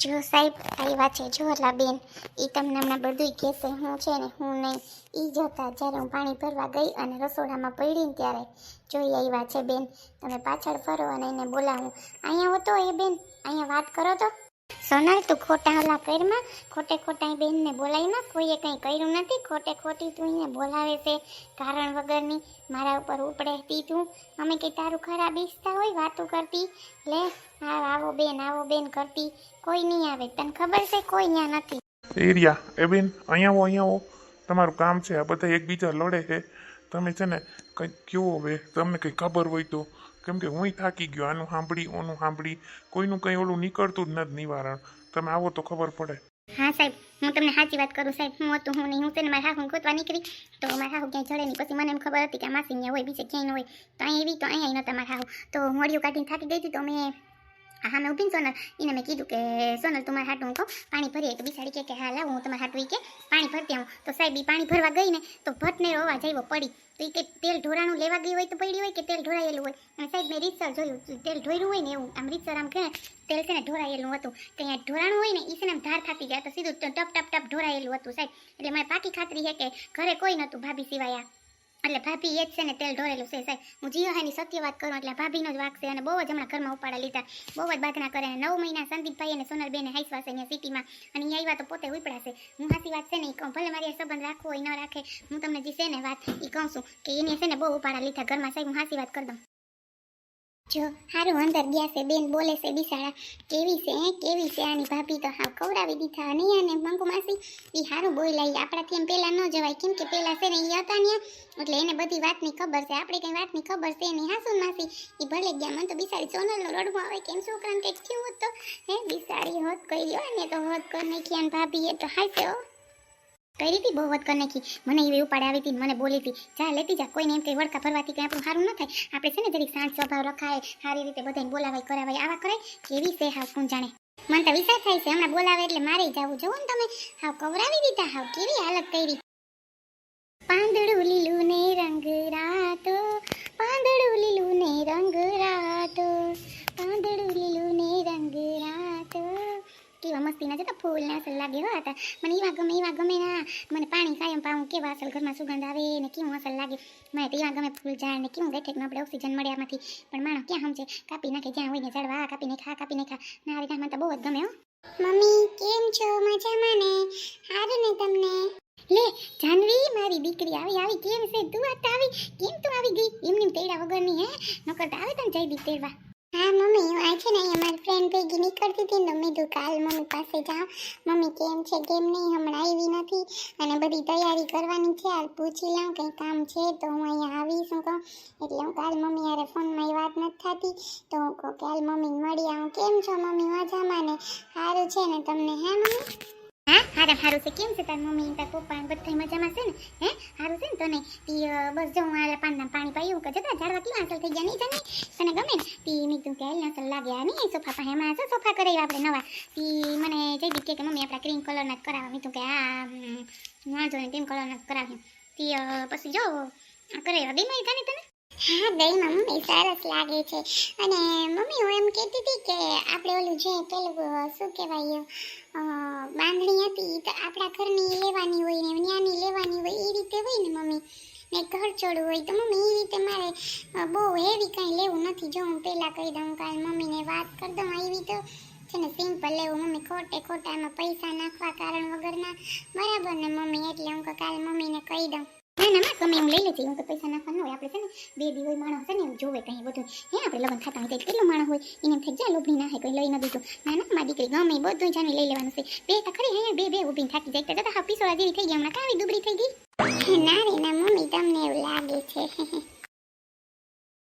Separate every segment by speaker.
Speaker 1: જો સાહેબ આવ્યા છે જોરલા બેન એ તમને હમણાં બધું કહેશે, હું છે ને, હું નહીં. એ જતા જ્યારે હું પાણી ભરવા ગઈ અને રસોડામાં પડીને ત્યારે જોઈ આવ્યા છે બેન. તમે પાછળ ફરો અને એને બોલાવું. અહીંયા હોતો એ બેન, અહીંયા વાત કરો તો. સોનલ, તું ખોટા હલા કરમાં ખોટે ખોટા બેનને બોલાવીમાં કોઈએ કંઈ કર્યું નથી? ખોટે ખોટી તું એને બોલાવે છે. કારણ વગરની મારા ઉપર ઉપડેતી તું અમે કંઈ તારું ખરાબ ઈચ્છતા હોય, વાતો કરતી. લે, આવો બેન આવો બેન કરતી. કોઈ નહીં આવે. તને ખબર છે, કોઈ અહીંયા નથી.
Speaker 2: એરિયા એ બેન, અહીંયા આવો અહીંયા આવો તમારું કામ છે, આ બધા એકબીજા લડે છે. તમે છે ને કંઈક કયો હવે? તમને કંઈ ખબર હોય તો. કેમ કે હુંય થાકી ગયો, આનું સાંભળી, ઓનું સાંભળી, કોઈનું કંઈ ઓલું નીકળતું જ નથી નિવારણ. તમે આવો તો ખબર પડે.
Speaker 1: હા, સાહેબ, હું તમને સાચી વાત કરું, સાહેબ. હું હતું, હું નહીં, હું તેને મારા હાહુ ગોતવા નીકળી. તો મારા હાહુ ક્યાંય જડે નહીં. પછી મને એમ ખબર હતી કે આ માસી અહીંયા હોય, બીજે ક્યાંય ન હોય. તો અહીં એવી તો અહીંયા નહોતા મારા હાહુ. તો મોડિયું કાઢીને થાકી ગઈ હતી, તો મેં હા મેં ઉભીને સોનલ. એને મેં કીધું કે, સોનલ તમારે હાટું હું. કહું પાણી ભરીએ તો બિસાડી કે કે હા લાવું હું તમારે હાટું કે, પાણી ભરતી આવું. તો સાહેબ એ પાણી ભરવા ગઈ ને, તો ભટને અવાજ આવ્યો પડી. તો એ તેલ ઢોરાણું લેવા ગઈ હોય તો પડી હોય કે તેલ ઢોરાયેલું હોય? અને સાહેબ મેં રીતસર જોયું, તેલ ઢોર્યું હોય ને એવું, આમ રીતસર આમ કે તેલ છે ને ઢોરાયેલું હતું. કે અહીંયા ઢોરાણું હોય ને એ છે ને ધાર ખાતી ગયા તો સીધું ટપ ટપ ટપ ઢોરાયેલું હતું સાહેબ. એટલે મને પાકી ખાતરી છે કે ઘરે કોઈ નહોતું ભાભી સિવાય આ. એટલે ભાભી એ જ છે ને તેલ ઢોરેલું છે, સાહેબ. હું જીઓ સત્ય વાત કરું એટલે ભાભીનો જ વાક છે અને બહુ જ હમણાં ઘરમાં ઉપાડા લીધા. બહુ જ બાધના કરે નવ મહિના સંદીપભાઈ અને સોનલબેને હાઈસવા છે અહીંયા સિટીમાં અને અહીંયા આવ્યા તો પોતે ઉપડાશે હું હાસી વાત છે ને એ કહું, ભલે મારી સંબંધ રાખવો હોય, ન રાખે, હું તમને જે છે ને વાત એ કહું છું કે એને છે ને બહુ ઉપાડા લીધા ઘરમાં, સાહેબ. હું હાસી વાત કરી દઉં. જો, હારું, અંદર ગયા છે બેન, બોલે છે બિસાડા, કેવી છે, હે? કેવી છે આની ભાભી? તો હાવ કવડાવી દીધા. અને અને મંગુ માસી એ હારું બોલાઈ આપણાથી એમ પહેલાં ન જવાય. કેમ કે પહેલાં છે ને એ હતા ને એટલે એને બધી વાતની ખબર છે. આપણે કઈ વાતની ખબર છે એની. હાસુ માસી? એ ભલે ગયા, મને તો બિસાડી સોનલનો રડવો આવે કેમ છોકરાને કંઈક થયું હોત તો. હે, બિસાડી હોત, કર્યો ને તો હોત. કરી નાખી ભાભી એ તો હાચે હો. કઈ હતી બહુ વધ કરી નાખી. મને એવી ઉપાડે આવી હતી મને બોલી હતી, જા, લેતી જા, કોઈને એમ કંઈ વળકા ભરવાથી કંઈ આપણું સારું ન થાય. આપણે છે ને જરીક શાંત સ્વભાવ રખાય, સારી રીતે બધાને બોલાવાય, કરાવાય, આવા કરાય, કેવી છે હાવ કોણ જાણે. મને તો વિચાર થાય છે, હમણાં બોલાવે એટલે મારે જવું. જવું ને તમે, હાવ કવરાવી દીધા, હાવ કેવી હાલત કરી. પાંદડું લીલું ને રંગ રાતો, પાંદડું લીલું ને રંગ કેવા મસ્તીના છે તો ફૂલ ને અસલ લાગે હો હતા મને એવા ગમે એવા ગમે ના. મને પાણી કાયમ પાવું કેવા અસલ ઘરમાં સુગંધ આવે ને કેવું અસલ લાગે. મને તો એવા ગમે ફૂલ ઝાડ ને કેવું બેઠકમાં આપણે ઓક્સિજન મળે આમાંથી. પણ માણો ક્યાં સમજે કાપી નાખે જ્યાં હોય ને ઝાડવા કાપી નાખા કાપી નાખા ના આવી મને તો બહુ જ ગમે હો. મમ્મી કેમ છો? મજામાં ને? સારું ને તમને? લે જાનવી મારી દીકરી આવી આવી. કેમ છે? તું આ આવી કેમ તું આવી ગઈ? એમની તેડા વગરની હે? નકર તો આવે તને જઈ તેડવા. હા, મમ્મી, હું છે ને અમારી મારી ફ્રેન્ડ ભેગી નીકળતી હતી ને મેં કીધું કાલ મમ્મી પાસે જાઉં મમ્મી કેમ છે, કેમ નહીં? હમણાં આવી નથી. અને બધી તૈયારી કરવાની છે. હાલ પૂછી લઉં કંઈ કામ છે તો હું અહીંયા આવીશ, હું કહું. એટલે હું કાલ મમ્મી યારે ફોનમાં એ વાત નથી થતી. તો હું કહું, કાલ મમ્મી મળી આવું. કેમ છો મમ્મી? મજામાં ને? સારું છે ને, તમને હે મમ્મી? હા? હારા હારું છે. કેમ છે તાર મમ્મી? તાર પપ્પા બધા મજામાં છે ને? હે? હારું છે ને તને? તી બસ જો હું આ પાનના પાણી પાયું કે જતા ઝાડવા કેવા અસલ થઈ ગયા? નહીં જાને તને ગમે ને? મેં તું કે અસલ લાગ્યા નહીં, સોફા પાસે હમણાં છે, સોફા કરાવ્યા આપણે નવા. તી, મને જઈ કે કે મમ્મી આપણા ક્રીમ કલરના જ કરાવવા. મેં તું કે આ વાંધો ને ક્રીમ કલરના કરાવ્યું તી પછી જો કરાવ્યા મહિના તને તને? હા દઈ મમ્મી, સરસ લાગે છે. અને મમ્મી, હું એમ કહેતી હતી કે આપણે ઓલું જે પેલું શું કહેવાય બાંધણી હતી, તો આપણા ઘરની લેવાની હોય ને, ન્યાની લેવાની હોય એ રીતે હોય ને, મમ્મી. ને ઘર છોડવું હોય, તો મમ્મી એ રીતે મારે બહુ હેવી કંઈ લેવું નથી. જો હું પહેલાં કહી દઉં, કાલ મમ્મીને વાત કરી દઉં એવી તો છે ને સિમ્પલ લેવું. મમ્મી ખોટે ખોટા એમાં પૈસા નાખવા કારણ વગરના. બરાબર ને, મમ્મી? એટલે હું કાલ મમ્મીને કહી દઉં. ના ના માં ગમે એમ લઈ લેજે હું તો પૈસા નાખવા ન હોય આપણે છે ને બે દિવસ માણસ છે ને એમ જોવે કંઈ બધું. હે આપણે લગ્ન થતા હોય તો કેટલું માણસ હોય? એને એમ થઈ જાય લોભણી ના હોય કોઈ લઈ ન દીધું. ના ના મારી દીકરી ગમે એ બધું જાણી લઈ લેવાનું છે. બે તો ખરી અહીંયા બે બે ઊભી થાકી જાય. તો હા પીસોળા જેવી થઈ ગઈ હમણાં. કાવી દુબળી થઈ ગઈ? ના રે ના મમ્મી તમને એવું લાગે છે.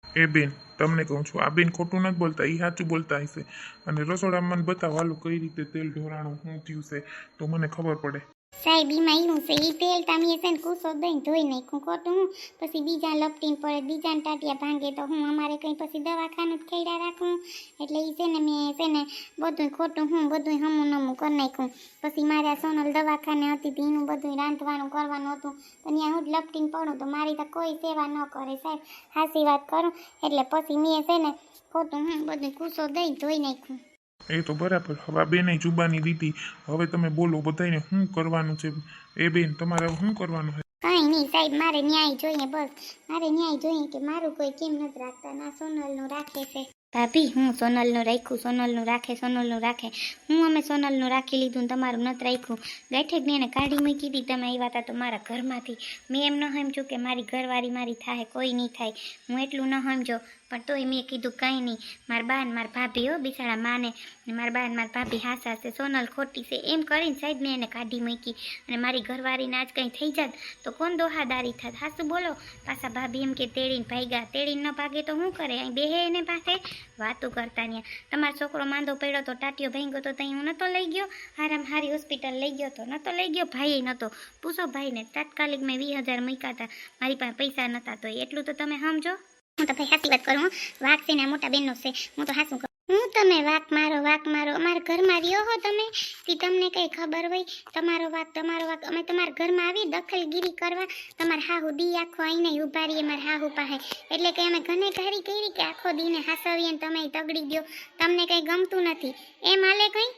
Speaker 2: એ બેન તમને કહું છું આ બેન ખોટું નથી બોલતા એ સાચું બોલતા હશે. અને રસોડામાં મને બતાવો હાલું કઈ રીતે તેલ ઢોરાણું શું થયું છે તો મને ખબર પડે.
Speaker 1: સાહેબ, એમાં એવું છે એ તેલ તમે છે ને કૂસો દઈને ધોઈ નાખ્યું, ખોટું હું? પછી બીજા લપટીને પડે, બીજાને ટાટિયા ભાંગે તો હું અમારે કંઈ પછી દવાખાનું જ ખેડા રાખું? એટલે એ છે ને મેં છે ને બધું ખોટું હું બધું હમું નમું કરી નાખ્યું. પછી મારે આ સોનલ દવાખાને હતી તો એનું બધું રાંધવાનું કરવાનું હતું. તો ત્યાં હું જ લપટીને પડું, તો મારી તો કોઈ સેવા ન કરે સાહેબ. હાસી વાત કરું. એટલે પછી મેં છે ને ખોટું હું બધું કૂસો દઈ ધોઈ નાખ્યું.
Speaker 2: એ તો બરાબર. હવે આ બેને જુબાની દીધી. હવે તમે બોલો બધાને શું કરવાનું છે? એ બેન, તમારે શું કરવાનું છે?
Speaker 1: કાંઈ નહીં સાહેબ, મારે ન્યાય જોઈએ બસ. મારે ન્યાય જોઈએ કે મારું કોઈ કેમ નથી રાખતા? ના સોનલનું રાખે છે. ભાભી હું સોનલનું રાખ્યું સોનલનું રાખે સોનલનું રાખે હું અમે સોનલનું રાખી લીધું ને તમારું નથી રાખ્યું બેઠક ને એને કાઢી મૂકી હતી તમે આવ્યા હતા તો મારા ઘરમાંથી મેં એમ ન સમજ્યું કે મારી ઘરવાળી મારી થાય કોઈ નહીં થાય હું એટલું ન સમજો પણ તોય મેં કીધું કંઈ નહીં મારા બા ને મારા ભાભી હો બિચારા માને ને મારા બા ને મારા ભાભી હાસા છે સોનલ ખોટી છે એમ કરીને સાહેબ મેં એને કાઢી મૂકી અને મારી ઘરવાળીને આજ કંઈ થઈ જાત તો કોણ દોહાદારી થાત હાસું બોલો પાછા ભાભી એમ કે તેડીને ભાગ્યા તેડીને ન ભાગે તો શું કરે અહીં બેહે એને પાસે વાતું કરતા ત્યાં તમારો છોકરો માંદો પડ્યો તો ટાટીઓ ભાંગ્યો તો ત્યાં હું નતો લઈ ગયો. હારામ હારી હોસ્પિટલ લઈ ગયો તો નતો લઈ ગયો. ભાઈ નતો. પૂછો ભાઈને, તાત્કાલિક મેં વીસ હજાર મૂક્યા હતા મારી પાસે પૈસા નતા તો એટલું તો તમે સમજો. હું તો ભાઈ સાચી વાત કરું ને મોટા બેનનો છે. હું તો હાસું હું તમે વાક મારો વાક મારો. અમારા ઘરમાં રહ્યો હો તમે? કે તમને કઈ ખબર હોય? તમારો વાક તમારો વાક. અમે તમારા ઘરમાં આવી દખલગીરી કરવા તમારા હાહુ દી આખો આઈને ઊભા રહીએ મારા હાહુ પાસે. એટલે કે અમે ઘને ઘારી કરી કે આખો દીને હાસવીએ ને તમે તગડી ગયો તમને કઈ ગમતું નથી. એમ હાલે કઈ?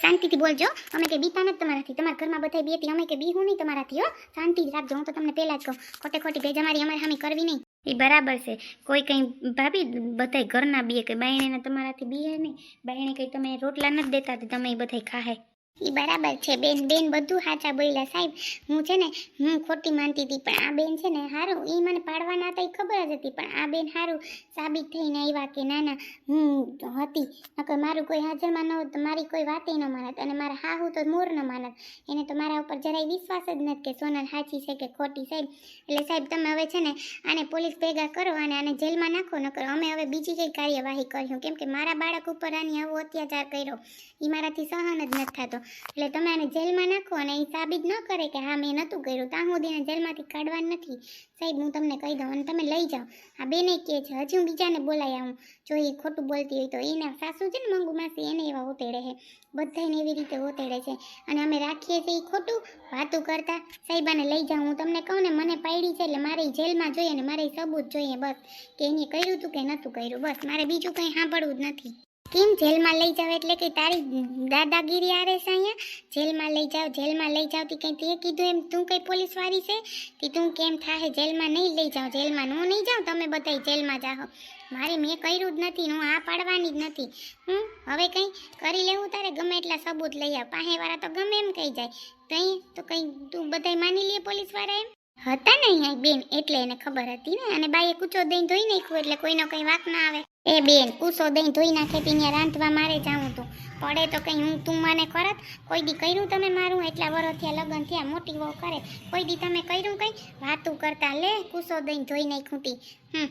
Speaker 1: શાંતિથી બોલજો. અમે કે બીતા નથી તમારાથી. તમારા ઘરમાં બધા બેતી અમે કે બીહું નહીં તમારાથી, હો. શાંતિ જ રાખજો. હું તો તમને પહેલાં જ કહું. ખોટે ખોટી ભેજામારી અમારે હામી કરવી નહીં. એ બરાબર છે. કોઈ કંઈ ભાભી, બધાય ઘરના બીએ કે બાયણીને તમારાથી બીએ નહીં. બાયણી કંઈ તમે રોટલા નથી દેતા તમે એ બધાય ખાહે. એ બરાબર છે. બેન બેન બધું સાચા બોલ્યા. સાહેબ, હું છે ને, હું ખોટી માનતી હતી, પણ આ બેન છે ને સારું એ મને પાડવાના હતા ખબર જ હતી, પણ આ બેન સારું સાબિત થઈને આવ્યા કે ના ના, હું હતી. નકર મારું કોઈ હાજરમાં ન હોત, તો મારી કોઈ વાતે ન માનત, અને મારા હાહુ તો મોર ન માનત. એને તો મારા ઉપર જરાય વિશ્વાસ જ નથી કે સોનલ સાચી છે કે ખોટી, સાહેબ. એટલે સાહેબ, તમે હવે છે ને આને પોલીસ ભેગા કરો અને આને જેલમાં નાખો ન કરો અમે હવે બીજી કંઈ કાર્યવાહી કર્યું કેમ કે મારા બાળક ઉપર આની આવો અત્યાચાર કર્યો. એ મારાથી સહન જ નથી થતો. એટલે તમે આને જેલમાં નાખો અને એ સાબિત ન કરે કે હા, મેં નહોતું કર્યું. ત્યાં સુધી એને જેલમાંથી કાઢવાનું નથી. સાહેબ, હું તમને કહી દઉં અને તમે લઈ જાઓ. આ બેને કહે છે, હજી હું બીજાને બોલાય આવું. જો એ ખોટું બોલતી હોય તો એના સાસુ છે ને મંગુ માસી, એને એવા ઓતેડે છે. બધાને એવી રીતે ઓતેડે છે. અને અમે રાખીએ છીએ એ ખોટું વાતું કરતા. સાહેબાને લઈ જાઉં હું તમને કહું ને, મને પાડી છે એટલે મારે જેલમાં જોઈએ ને મારે સબૂત જોઈએ બસ. કે એને કર્યું હતું કે નહોતું કર્યું. બસ, મારે બીજું કંઈ સાંભળવું જ નથી. કેમ જેલમાં લઈ જાવ એટલે કે તારી દાદાગીરી આરે છે અહીંયા? જેલમાં લઈ જાવ જેલમાં લઈ જાવ તી કંઈ તે કીધું એમ, તું કંઈ પોલીસવાળી છે? કે તું કેમ થાહે જેલમાં નહીં લઈ જાવ જેલમાં હું નહીં જાઉં? તમે બધાય જેલમાં જાઓ. મારે મેં કર્યું જ નથી, હું આ પાડવાની જ નથી. હું? હવે કંઈ કરી લેવું તારે? ગમે એટલા સબૂત લઈ આવ. પાસેવાળા તો ગમે એમ કહી જાય. કંઈ તો કંઈ તું બધાય માની લે પોલીસવાળા એમ? હતા ને અહીંયા બેન, એટલે એને ખબર હતી ને. અને બાઈએ કૂચો દઈને ધોઈ નાખ્યું, એટલે કોઈનો કંઈ વાક ના આવે. એ બેન કૂસો દઈને ધોઈ નાખે ત્યાં રાંધવા મારે જાઉં તો. પડે તો કંઈ હું તું મને કરત કોઈ દી કર્યું તમે મારું? એટલા વરસ થયા, લગ્ન થયા, મોટી વહુ કરે. કોઈ દી તમે કર્યું કંઈ? વાતું કરતા લે કૂસો દઈને ધોઈ નાખ્યું તી. હમ.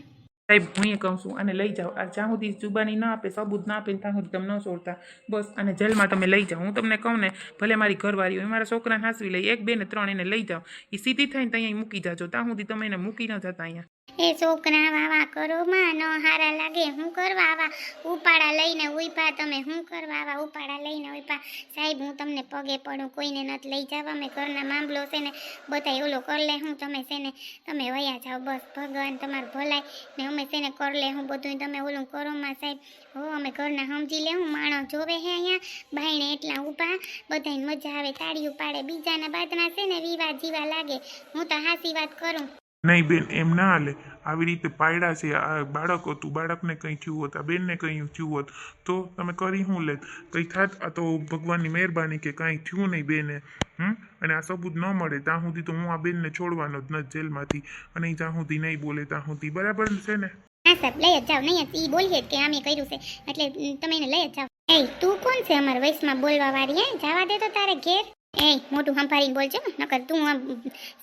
Speaker 3: સાહેબ હું એ કહું છું અને લઈ જાઓ આ જ્યાં સુધી જુબાની ના આપે સબૂત ના આપે ત્યાં સુધી તમે ન છોડતા બસ અને જેલમાં તમે લઈ જાઓ હું તમને કહું ને ભલે મારી ઘરવાળી હોય મારા છોકરાને હાંસવી લઈ એક બે ને ત્રણ એને લઈ જાઓ એ સીધી થઈને ત્યાં મૂકી જાજો ત્યાં સુધી તમે એને મૂકી ન જતા અહીંયા
Speaker 1: એ છોકરા વાવા કરો, માં ન હારા લાગે, હું કરવા આવા? ઉપાડા લઈને ઉઈપા તમે, હું કરવા આવા? ઉપાડા લઈને ઉઈપા સાહેબ, હું તમને પગે પડું, કોઈને નથી લઈ જવા. મેં ઘરના મામલો છે ને, બધાય ઓલો કર લે હું, તમે છે ને, તમે વયા જાઓ, બસ. ભગવાન તમારું ભલાય, ને અમે છે ને કર લે હું બધું તમે ઓલું કરો, માં સાહેબ. હો, અમે ઘરના સમજી લે હું, માણસ જોવે હે અહીંયા. ભાઈને એટલા ઊભા બધાને મજા આવે તાળી પાડે, બીજાના બાદના છે ને વિવા જીવા લાગે. હું તો હાસી વાત કરું.
Speaker 2: નહીં બેન, એમ ના હાલે. આવી રીતે પાડ્યા છે. આ બાળક હતું. બાળકને કંઈ થયું હોત, આ બેનને કંઈ થયું હોત, તો તમે કરી શું લેત? કંઈ થાત? આ તો ભગવાનની મહેરબાની કે કાંઈ થયું નહીં બેને. હમ? અને આ સબૂત ન મળે, ત્યાં સુધી તો હું આ બેનને છોડવાનો જ નથી જેલમાંથી. અને ત્યાં સુધી નહીં બોલે, ત્યાં સુધી. બરાબર છે ને?
Speaker 1: હા સાહેબ, લઈ જ જાઓ. નહીં એ બોલીએ કે આમે કર્યું છે. એટલે તમે એને લઈ જાઓ. એ, તું કોણ છે અમારા વયસમાં બોલવા વાળી હે? જવા દે તો તારે ઘેર. એ મોટું સંભાળીને બોલજો નકર તું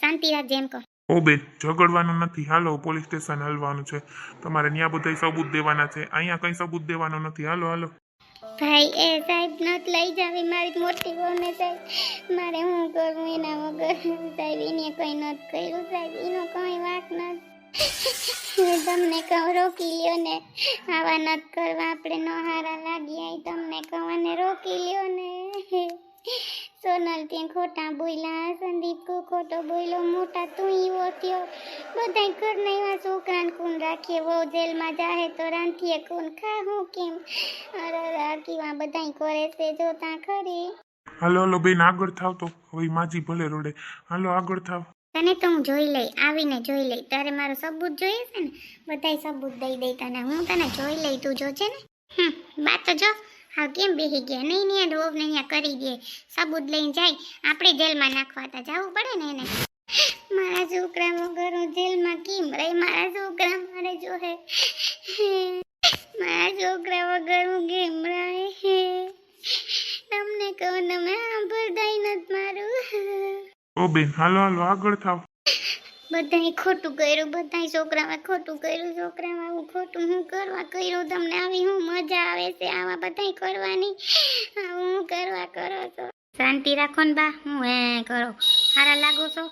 Speaker 1: શાંતિ રાખજે એમ કહો.
Speaker 2: ઓ બેન ઝઘડવાનું નથી. હાલો, પોલીસ સ્ટેશન હલવાનું છે. તમારે ત્યાં બધા સબૂત દેવાના છે. અહીંયા કંઈ સબૂત દેવાનો નથી. હાલો હાલો.
Speaker 1: ભાઈ, એ સાહેબ નત લઈ જાવી. મારી મોટી બહુને સાહેબ, મારે હું કરું? એના વગર સાહેબ, એને કંઈ નત કર્યું. સાહેબ, એનો કંઈ વાત નથી. હું તમને કહું, રોકી લ્યો ને. આવા નત કરવા. આપણે ન હારા લાગીએ તમને કહું અને રોકી લ્યો ને. સોનલ ત્યાં ખોટા બોલ્યા સંદીપ કો ખોટો બોલ્યો મોટા તું એવો થયો. બધાય ઘરના એવા છોકરાને કોણ રાખીએ વહુ જેલમાં જાહે તો રાંધીએ કોણ ખાવું કેમ? કેવા બધા કરે છે જોતા ખરી.
Speaker 2: હાલો હાલો બેન આગળ થાવ તો. હવે માજી ભલે રોડે. હાલો આગળ થાવ.
Speaker 1: તને તો હું જોઈ લઈ આવીને જોઈ લઈ. તારે મારો સબૂત જોઈએ છે ને? બધાય સબૂત દઈ દઈ તને હું તને જોઈ લઈ તું જોજે ને. હમ બાત તો જો. હા, કેમ બેહી ગયા? નહીં નહીં રોબ ને અહીંયા કરી દે. સબૂત લઈને જાય. આપણે જેલમાં નાખવા તા જવું પડે ને એને? મારા છોકરા વગર હું જેલમાં કેમ રહી? મારા છોકરા મારે જો હે મારા છોકરા વગર હું કેમ રહે? તમને કહું તમે સાંભળતાય નથી મારું.
Speaker 2: ઓ બેન, હાલો હાલો, આગળ થાવ.
Speaker 1: બધાય ખોટું કર્યું બધાય છોકરામાં ખોટું કર્યું છોકરામાં હું ખોટું હું કરવા કર્યું, તમને આવી હું મજા આવે છે, આવા બધાય કરવાની. આવું હું કરવા કરો છો? શાંતિ રાખો ને બા, હું હે કરો સારા લાગો છો?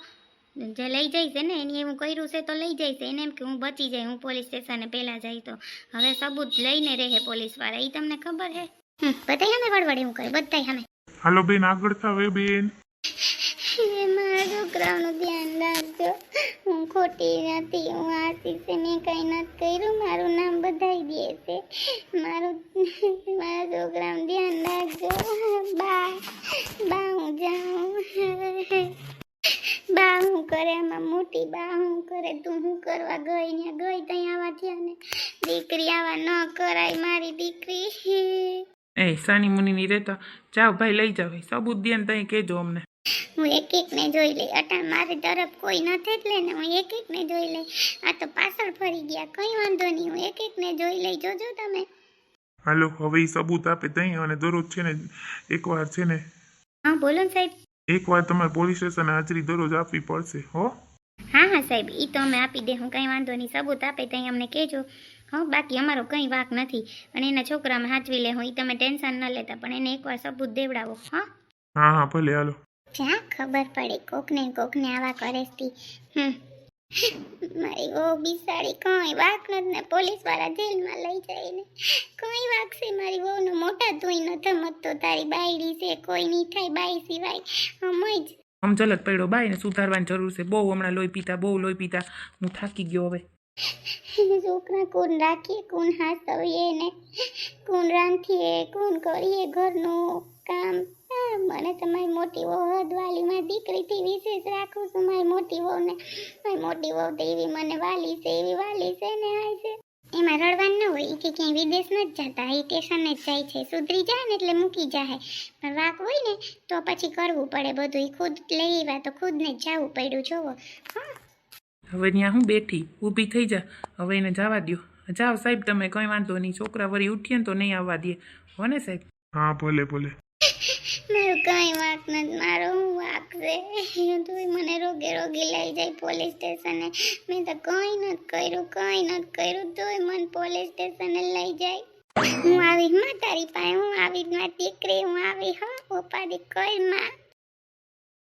Speaker 1: જે લઈ જાય છે ને, એની એવું કર્યું છે તો લઈ જાય છે. એને એમ કે હું બચી જાય, હું પોલીસ સ્ટેશને પહેલા જાય તો. હવે સબૂત લઈને રહે પોલીસવાળા એ તમને ખબર હે? બધાય અમે વડવડ એવું કરે, બધાય અમે
Speaker 2: હાલો બેન, આગળ થાવ બેન.
Speaker 1: મારા છોકરાઓનું ધ્યાન રાખજો. હું ખોટી નથી, હું આશીષ મેં કંઈ નથી કર્યું. મારું નામ બધાઈ દે છે. મારું, મારા છોકરાનું ધ્યાન રાખજો. બા બા, હું જાઉં. બા, હું કરે આમાં મોટી બા, હું કરે તું હું કરવા ગઈ ને ગઈ ત્યાં આવા થયા ને. દીકરી આવા ન કરાય મારી દીકરી.
Speaker 3: એ, સાની મુનિની રહેતા જાઓ ભાઈ લઈ જાઓ. ભાઈ સબૂત ત્યાં કહેજો અમને.
Speaker 1: હું એક એક ને જોઈ લઈ. અટાણ મારી તરફ કોઈ નથી એટલે ને હું એક એક ને જોઈ લઈ. આ તો પાછળ ફરી ગયા. કઈ વાંધો નહીં હું એક એક ને જોઈ લઈ. જોજો તમે.
Speaker 2: હાલો હવે ઈ સબૂત આપે તઈ અને દરરોજ છે ને એકવાર છે ને
Speaker 1: હા બોલો ને સાહેબ.
Speaker 2: એકવાર તમારે પોલીસ સ્ટેશન હાજરી દરરોજ આપવી પડશે હો?
Speaker 1: હા હા સાહેબ. એ તો અમે આપી દે. હું કઈ વાંધો નહીં. સબૂત આપે તઈ અમને કહેજો. હા બાકી અમારો કંઈ વાક નથી. અને એના છોકરામાં હાચવી લે હું. એ તમે ટેન્શન ન લેતા પણ એને એકવાર સબૂત દેવડાવો હા?
Speaker 2: હા હા ભલે હાલો.
Speaker 1: જ્યાં ખબર પડે? કોકને કોકને આવા કરે હમ. મારી ઓ બિસાડી કોઈ વાક નથી ને પોલીસવાળા જેલમાં લઈ જઈને. કોઈ વાક છે મારી વહુનો? મોટા ધોઈ ન તો તારી બાયડી છે. કોઈ નહીં થાય બાઈ સિવાય. અમય જ.
Speaker 3: આમ જલક પડ્યો બાઈને સુધારવાની જરૂર છે. બહુ હમણાં લોહી પીતા બહુ લોહી પીતા હું થાકી ગયો હવે.
Speaker 1: છોકરા કોણ રાખીએ કોણ હાસવીએ ને? કોણ રાંધીએ કોણ કરીએ ઘરનું કામ? મને તો મારી મોટી વહુ હદવાલી મારી દીકરીથી વિશેષ રાખું છું. મારી મોટી વહુને મારી મોટી વહુ તો એવી મને વાલી છે એવી વાલી છે ને આ છે. એમાં રડવાનું ન હોય કે ક્યાંય વિદેશ જ જતા એ સ્ટેશન જ જાય છે. સુધરી જાય ને એટલે મૂકી જાય પણ વાક હોય ને તો પછી કરવું પડે બધું. એ ખુદ લઈ આવ્યા તો ખુદને જ જવું પડ્યું જોવો. હા.
Speaker 3: હવે ત્યાં હું બેઠી ઊભી થઈ જા. હવે એને જવા દ્યો. જાઓ સાહેબ તમે કંઈ વાંધો નહીં. છોકરા વળી ઉઠીએ ને તો નહીં આવવા દે. હો ને સાહેબ?
Speaker 2: હા ભલે ભલે.
Speaker 1: મારું કઈ વાંક નથી મારો હું વાંક છે? તોય મને રોગે રોગી લઈ જાય પોલીસ સ્ટેશને. મેં તો કઈ નથી કર્યું, કઈ નથી કર્યું, તોય મને પોલીસ સ્ટેશને લઈ જાય. હું આવી માં તારી પાસે, હું આવી મારી દીકરી, હું આવી, હા ઉપાધિ કઈ માં?